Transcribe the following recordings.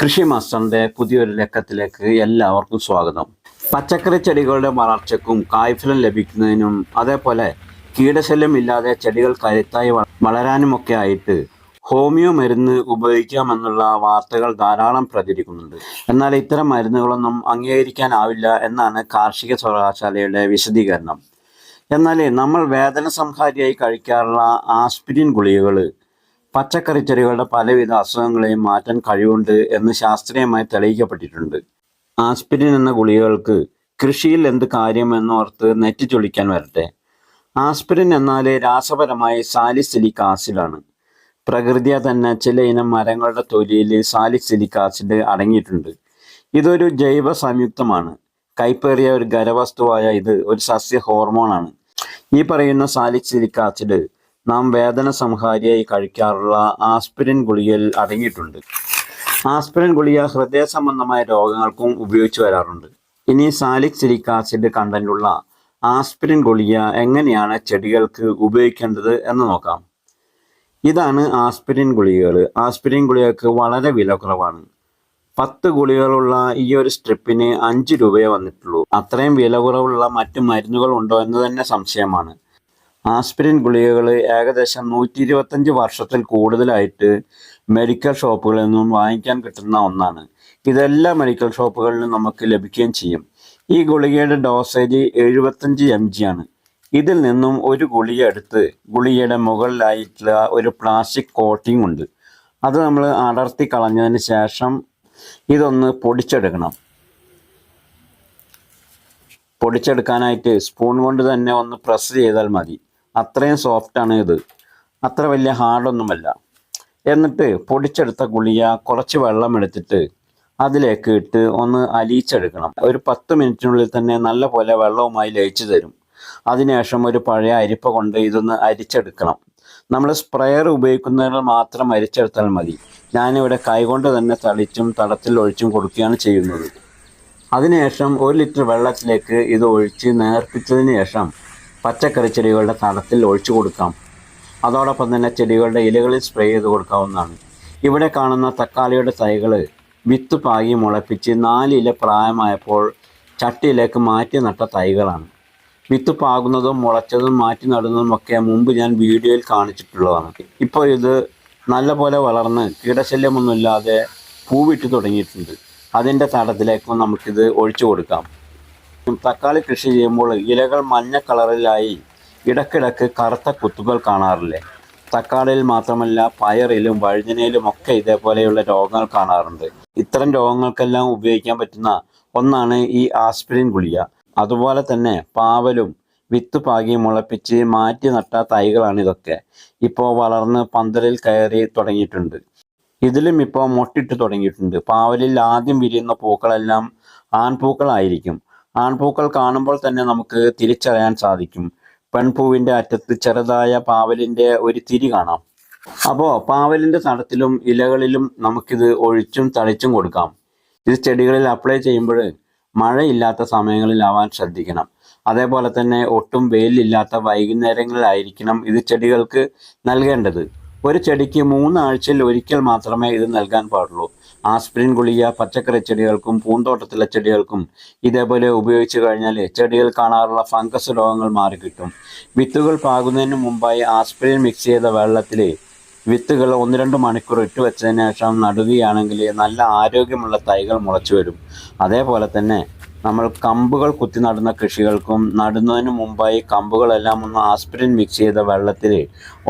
കൃഷി മാസ്റ്ററിന്റെ പുതിയൊരു ലക്കത്തിലേക്ക് എല്ലാവർക്കും സ്വാഗതം. പച്ചക്കറി ചെടികളുടെ വളർച്ചയ്ക്കും കായ്ഫലം ലഭിക്കുന്നതിനും അതേപോലെ കീടശല്യം ഇല്ലാതെ ചെടികൾ കരുത്തായി വളരാനുമൊക്കെ ആയിട്ട് ഹോമിയോ മരുന്ന് ഉപയോഗിക്കാമെന്നുള്ള വാർത്തകൾ ധാരാളം പ്രചരിക്കുന്നുണ്ട്. എന്നാൽ ഇത്തരം മരുന്നുകളൊന്നും അംഗീകരിക്കാനാവില്ല എന്നാണ് കാർഷിക സർവകലാശാലയുടെ വിശദീകരണം. എന്നാൽ നമ്മൾ വേദന സംഹാരിയായി കഴിക്കാറുള്ള ആസ്പിരിൻ ഗുളികകൾ പച്ചക്കറി ചെടികളുടെ പലവിധ അസുഖങ്ങളെയും മാറ്റാൻ കഴിവുണ്ട് എന്ന് ശാസ്ത്രീയമായി തെളിയിക്കപ്പെട്ടിട്ടുണ്ട്. ആസ്പിരിൻ എന്ന ഗുളികകൾക്ക് കൃഷിയിൽ എന്ത് കാര്യം എന്നോർത്ത് നെറ്റിച്ചൊളിക്കാൻ വരട്ടെ. ആസ്പിരിൻ എന്നാൽ രാസപരമായി സാലിസിലിക് ആസിഡാണ്. പ്രകൃതിയെ തന്നെ ചില ഇനം മരങ്ങളുടെ തൊലിയിൽ സാലിസിലിക് ആസിഡ് അടങ്ങിയിട്ടുണ്ട്. ഇതൊരു ജൈവ സംയുക്തമാണ്. കൈപ്പേറിയ ഒരു ഖരവസ്തുവായ ഇത് ഒരു സസ്യ ഹോർമോണാണ്. ഈ പറയുന്ന സാലിസിലിക് ആസിഡ് നാം വേദന സംഹാരിയായി കഴിക്കാറുള്ള ആസ്പിരിൻ ഗുളികയിൽ അടങ്ങിയിട്ടുണ്ട്. ആസ്പിരിൻ ഗുളിക ഹൃദയ സംബന്ധമായ രോഗങ്ങൾക്കും ഉപയോഗിച്ചു വരാറുണ്ട്. ഇനി സാലിക് സിലിക് ആസിഡ് കണ്ടന്റുള്ള ആസ്പിരിൻ ഗുളിക എങ്ങനെയാണ് ചെടികൾക്ക് ഉപയോഗിക്കേണ്ടത് എന്ന് നോക്കാം. ഇതാണ് ആസ്പിരിൻ ഗുളികകൾ. ആസ്പിരിൻ ഗുളികൾക്ക് വളരെ വില കുറവാണ്. പത്ത് ഗുളികകളുള്ള ഈ ഒരു സ്ട്രിപ്പിന് അഞ്ച് രൂപയെ വന്നിട്ടുള്ളൂ. അത്രയും വില കുറവുള്ള മറ്റു മരുന്നുകൾ ഉണ്ടോ എന്ന് തന്നെ സംശയമാണ്. ആസ്പിരിൻ ഗുളികകൾ ഏകദേശം നൂറ്റി ഇരുപത്തഞ്ച് വർഷത്തിൽ കൂടുതലായിട്ട് മെഡിക്കൽ ഷോപ്പുകളിൽ നിന്നും വാങ്ങിക്കാൻ കിട്ടുന്ന ഒന്നാണ്. ഇതെല്ലാ മെഡിക്കൽ ഷോപ്പുകളിലും നമുക്ക് ലഭിക്കുകയും ചെയ്യും. ഈ ഗുളികയുടെ ഡോസേജ് എഴുപത്തഞ്ച് എം ജി ആണ്. ഇതിൽ നിന്നും ഒരു ഗുളിക എടുത്ത് ഗുളികയുടെ മുകളിലായിട്ടുള്ള ഒരു പ്ലാസ്റ്റിക് കോട്ടിംഗ് ഉണ്ട്. അത് നമ്മൾ അടർത്തി കളഞ്ഞതിന് ശേഷം ഇതൊന്ന് പൊടിച്ചെടുക്കണം. പൊടിച്ചെടുക്കാനായിട്ട് സ്പൂൺ കൊണ്ട് തന്നെ ഒന്ന് പ്രസ് ചെയ്താൽ മതി. അത്രയും സോഫ്റ്റാണ് ഇത്. അത്ര വലിയ ഹാർഡൊന്നുമല്ല എന്നിട്ട് പൊടിച്ചെടുത്ത ഗുളിക കുറച്ച് വെള്ളം എടുത്തിട്ട് അതിലേക്ക് ഇട്ട് ഒന്ന് അലിയിച്ചെടുക്കണം. ഒരു പത്ത് മിനിറ്റിനുള്ളിൽ തന്നെ നല്ല പോലെ വെള്ളവുമായി ലയിച്ചു തരും. അതിനുശേഷം ഒരു പഴയ അരിപ്പ കൊണ്ട് ഇതൊന്ന് അരിച്ചെടുക്കണം. നമ്മൾ സ്പ്രെയർ ഉപയോഗിക്കുന്നതിന് മാത്രം അരിച്ചെടുത്താൽ മതി. ഞാനിവിടെ കൈകൊണ്ട് തന്നെ തളിച്ചും തടത്തിൽ ഒഴിച്ചും കൊടുക്കുകയാണ് ചെയ്യുന്നത്. അതിനുശേഷം ഒരു ലിറ്റർ വെള്ളത്തിലേക്ക് ഇത് ഒഴിച്ച് നേർപ്പിച്ചതിന് ശേഷം പച്ചക്കറി ചെടികളുടെ തടത്തിൽ ഒഴിച്ചു കൊടുക്കാം. അതോടൊപ്പം തന്നെ ചെടികളുടെ ഇലകളിൽ സ്പ്രേ ചെയ്ത് കൊടുക്കാവുന്നതാണ്. ഇവിടെ കാണുന്ന തക്കാളിയുടെ തൈകൾ വിത്ത് പാകി മുളപ്പിച്ച് നാലില പ്രായമായപ്പോൾ ചട്ടിയിലേക്ക് മാറ്റി നട്ട തൈകളാണ്. വിത്ത് പാകുന്നതും മുളച്ചതും മാറ്റി നടുന്നതും ഒക്കെ മുമ്പ് ഞാൻ വീഡിയോയിൽ കാണിച്ചിട്ടുള്ളതാണ്. ഇപ്പോൾ ഇത് നല്ലപോലെ വളർന്ന് കീടശല്യമൊന്നുമില്ലാതെ പൂവിട്ട് തുടങ്ങിയിട്ടുണ്ട്. അതിന്റെ തടത്തിലേക്കും നമുക്കിത് ഒഴിച്ചു കൊടുക്കാം. തക്കാളി കൃഷി ചെയ്യുമ്പോൾ ഇലകൾ മഞ്ഞ കളറിലായി ഇടക്കിടക്ക് കറുത്ത കുത്തുകൾ കാണാറില്ലേ? തക്കാളിയിൽ മാത്രമല്ല പയറിലും വഴുതനയിലും ഒക്കെ ഇതേപോലെയുള്ള രോഗങ്ങൾ കാണാറുണ്ട്. ഇത്തരം രോഗങ്ങൾക്കെല്ലാം ഉപയോഗിക്കാൻ പറ്റുന്ന ഒന്നാണ് ഈ ആസ്പിരിൻ ഗുളിക. അതുപോലെ തന്നെ പാവലും വിത്ത് പാകി മുളപ്പിച്ച് മാറ്റി നട്ട തൈകളാണ് ഇതൊക്കെ. ഇപ്പോൾ വളർന്ന് പന്തലിൽ കയറി തുടങ്ങിയിട്ടുണ്ട്. ഇതിലും ഇപ്പോൾ മൊട്ടിട്ട് തുടങ്ങിയിട്ടുണ്ട്. പാവലിൽ ആദ്യം വിരിയുന്ന പൂക്കളെല്ലാം ആൺപൂക്കളായിരിക്കും. ആൺപൂക്കൾ കാണുമ്പോൾ തന്നെ നമുക്ക് തിരിച്ചറിയാൻ സാധിക്കും. പെൺപൂവിന്റെ അറ്റത്ത് ചെറുതായ പാവലിന്റെ ഒരു തിരി കാണാം. അപ്പോൾ പാവലിന്റെ തടത്തിലും ഇലകളിലും നമുക്കിത് ഒഴിച്ചും തളിച്ചും കൊടുക്കാം. ഇത് ചെടികളിൽ അപ്ലൈ ചെയ്യുമ്പോൾ മഴയില്ലാത്ത സമയങ്ങളിലാവാൻ ശ്രദ്ധിക്കണം. അതേപോലെ തന്നെ ഒട്ടും വെയിലില്ലാത്ത വൈകുന്നേരങ്ങളിലായിരിക്കണം ഇത് ചെടികൾക്ക് നൽകേണ്ടത്. ഒരു ചെടിക്ക് മൂന്നാഴ്ചയിൽ ഒരിക്കൽ മാത്രമേ ഇത് നൽകാൻ പാടുള്ളൂ. ആസ്പിരിൻ ഗുളിക പച്ചക്കറി ചെടികൾക്കും പൂന്തോട്ടത്തിലെ ചെടികൾക്കും ഇതേപോലെ ഉപയോഗിച്ച് കഴിഞ്ഞാൽ ചെടികൾ കാണാറുള്ള ഫംഗസ് രോഗങ്ങൾ മാറിക്കിട്ടും. വിത്തുകൾ പാകുന്നതിന് മുമ്പായി ആസ്പിരിൻ മിക്സ് ചെയ്ത വെള്ളത്തിൽ വിത്തുകൾ ഒന്ന് രണ്ട് മണിക്കൂർ ഇട്ട് വെച്ചതിന് ശേഷം നടുകയാണെങ്കിൽ നല്ല ആരോഗ്യമുള്ള തൈകൾ മുളച്ചു വരും. അതേപോലെ തന്നെ നമ്മൾ കമ്പുകൾ കുത്തി നടുന്ന കൃഷികൾക്കും നടുന്നതിന് മുമ്പായി കമ്പുകളെല്ലാം ഒന്ന് ആസ്പിരിൻ മിക്സ് ചെയ്ത വെള്ളത്തിൽ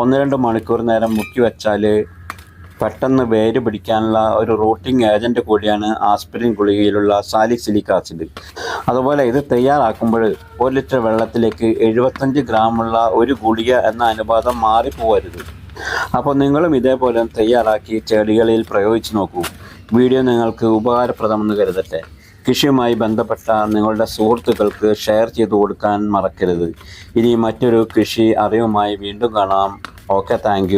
ഒന്ന് രണ്ട് മണിക്കൂർ നേരം മുക്കി വെച്ചാൽ പെട്ടെന്ന് വേര് പിടിക്കാനുള്ള ഒരു റൂട്ടിംഗ് ഏജന്റ് കൂടിയാണ് ആസ്പിരിൻ ഗുളികയിലുള്ള സാലിസിലിക് ആസിഡ്. അതുപോലെ ഇത് തയ്യാറാക്കുമ്പോൾ ഒരു ലിറ്റർ വെള്ളത്തിലേക്ക് എഴുപത്തഞ്ച് ഗ്രാമുള്ള ഒരു ഗുളിക എന്ന അനുപാതം മാറിപ്പോകരുത്. അപ്പോൾ നിങ്ങളും ഇതേപോലെ തയ്യാറാക്കി ചെടികളിൽ പ്രയോഗിച്ച് നോക്കൂ. വീഡിയോ നിങ്ങൾക്ക് ഉപകാരപ്രദമെന്ന് കരുതട്ടെ. കൃഷിയുമായി ബന്ധപ്പെട്ട നിങ്ങളുടെ സുഹൃത്തുക്കൾക്ക് ഷെയർ ചെയ്തു കൊടുക്കാൻ മറക്കരുത്. ഇനി മറ്റൊരു കൃഷി അറിവുമായി വീണ്ടും കാണാം. Okay thank